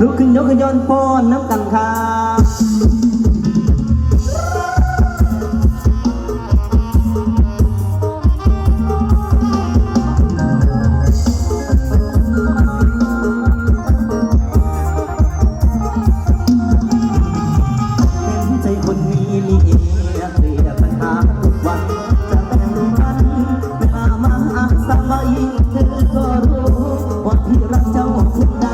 ลุกขึ้นยกขึ้นย้อนปอนน้ำกังคา 아프다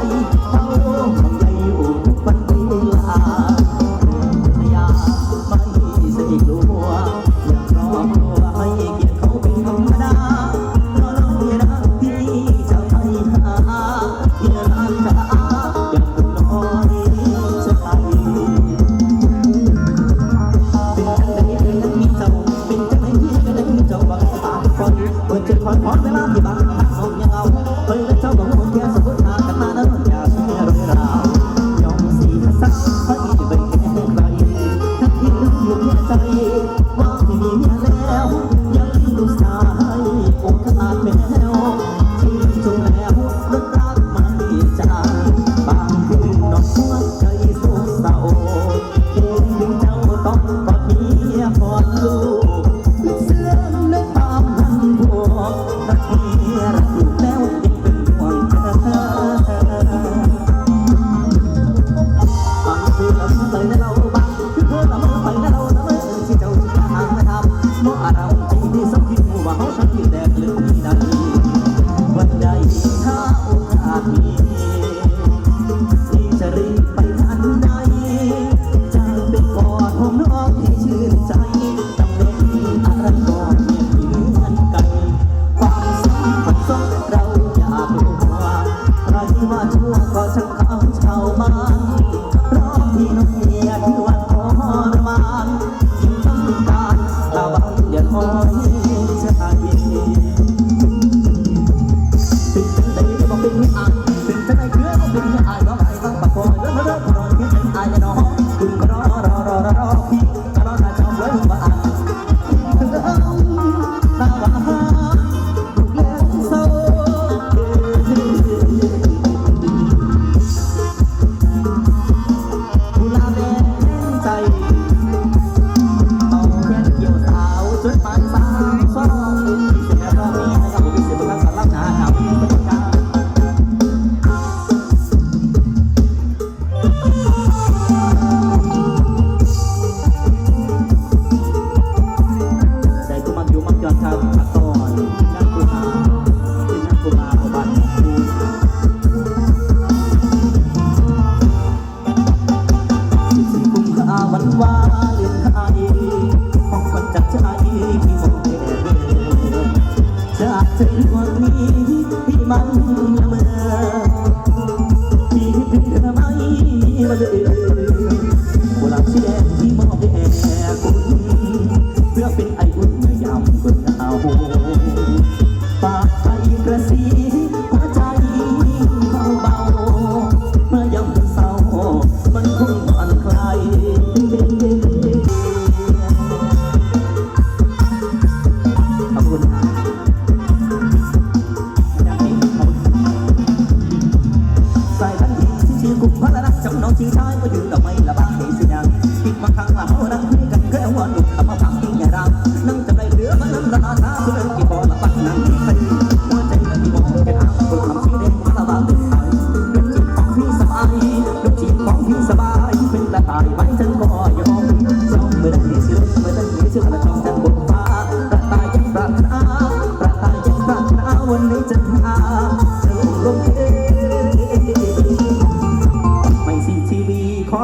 ถึงวันนี้ที่มัน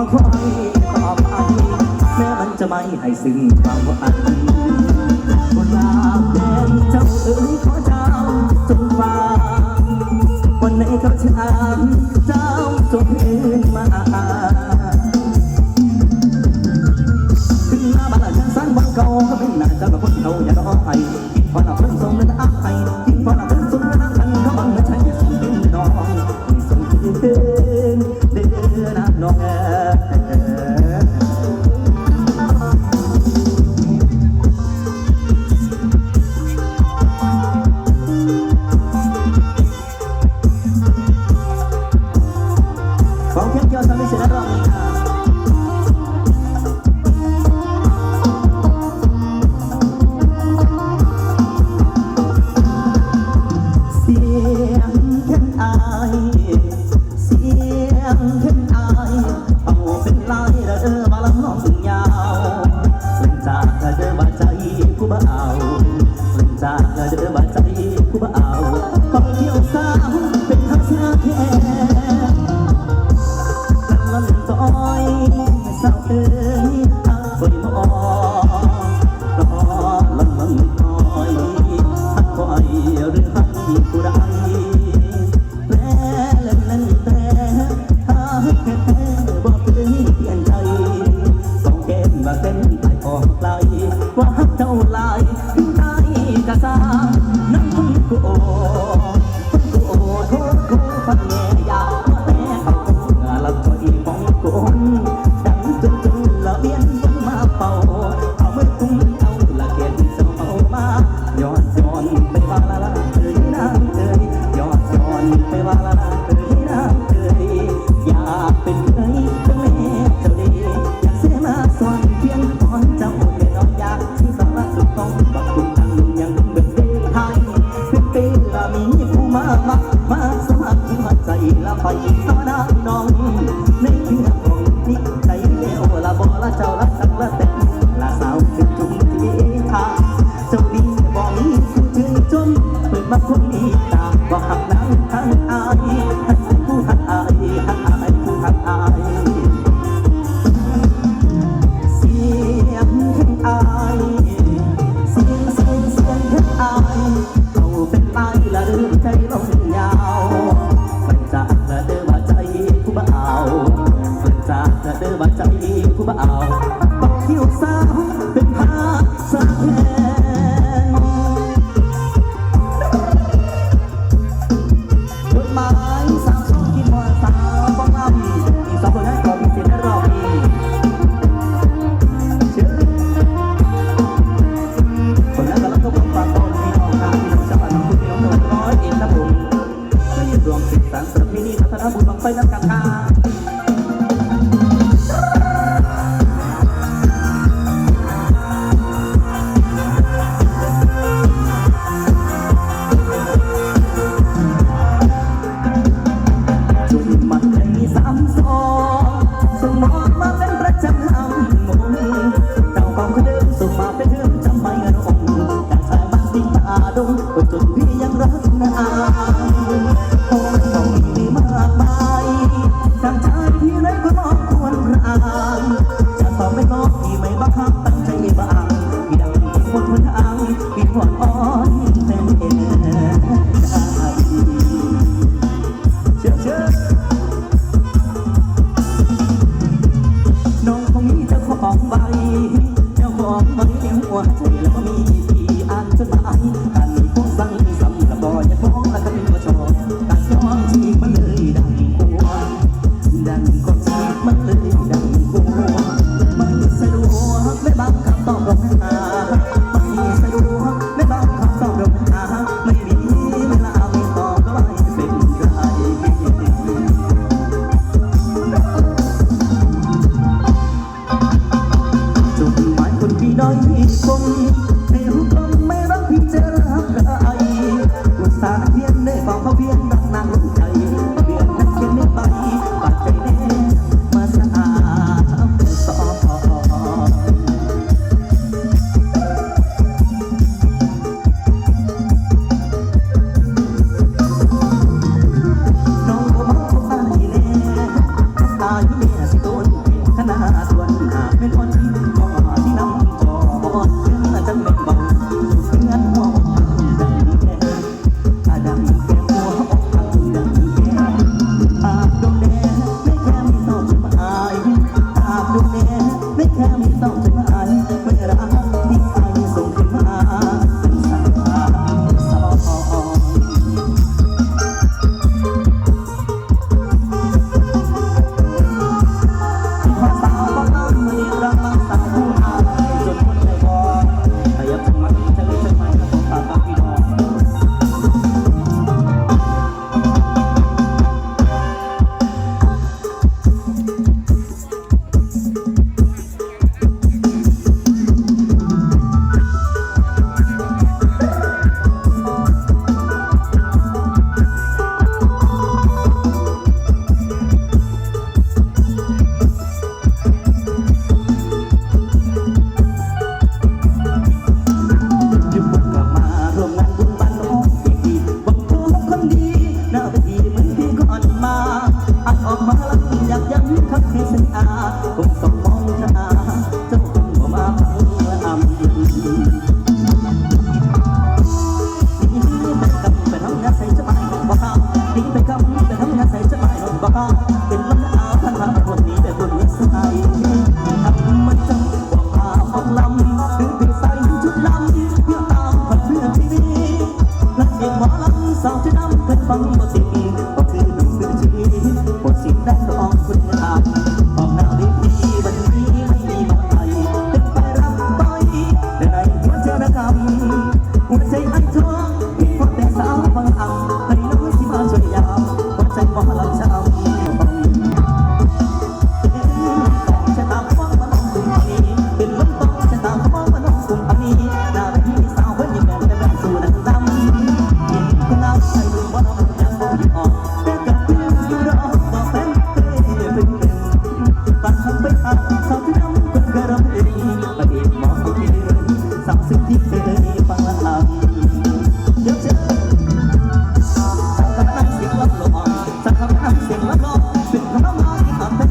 ใครตอบไปแม้มันจะไม่ให้ซึ่งความอันบนลาแดงเจ้าเอ๋ยขอเจ้าจงฟังวันไหนกับฉันเจ้า love. ba 我都来เท่า ซึ้มันจากแใจผู้บ่าวมันจากแใจผู้บ่าว สารสนมินีพัฒนาบุญบังไฟนัำกลาง สั่งชาติที่ไร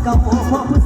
ที่ท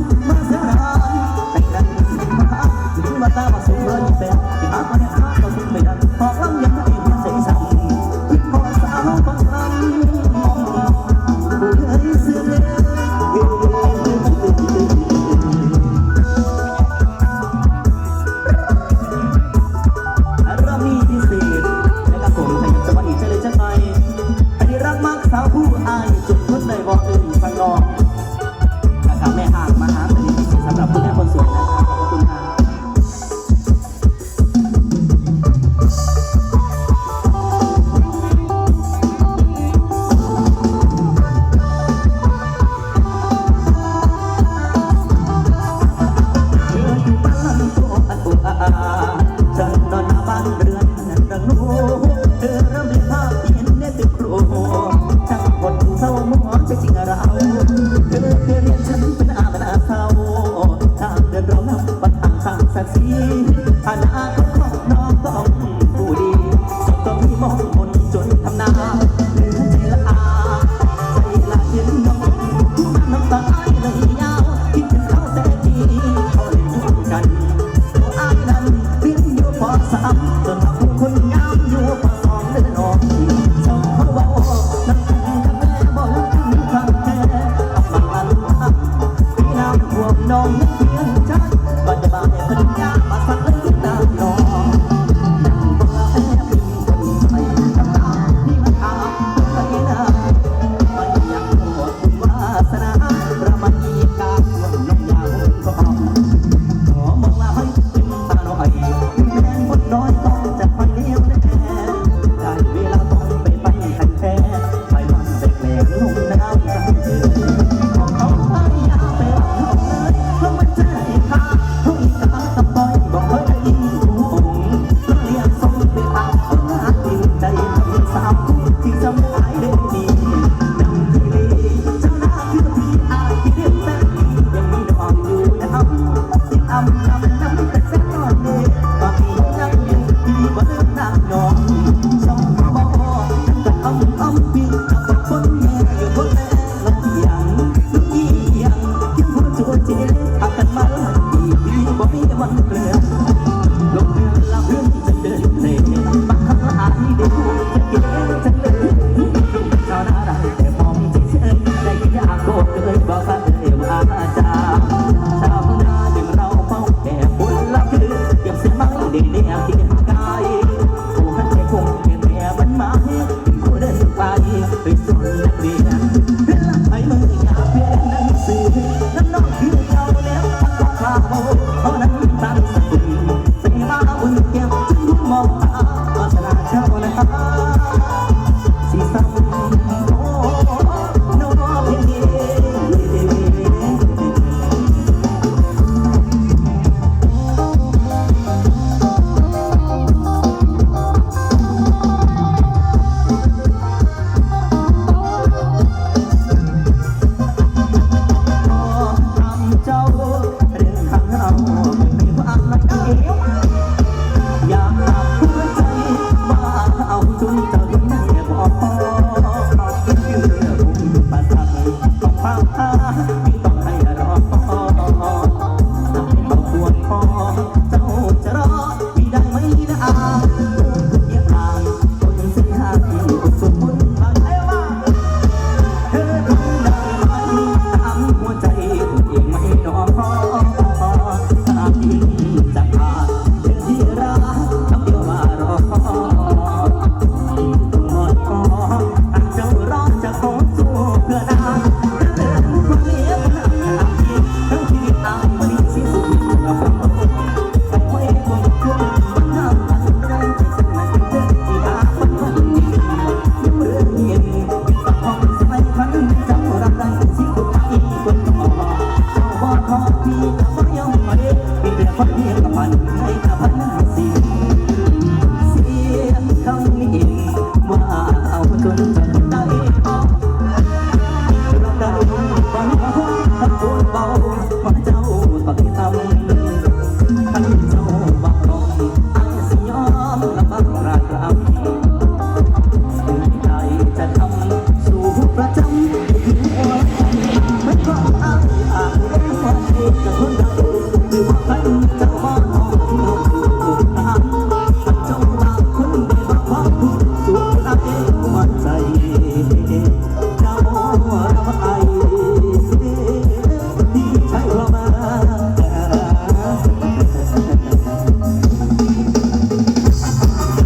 ำสาวที่สมั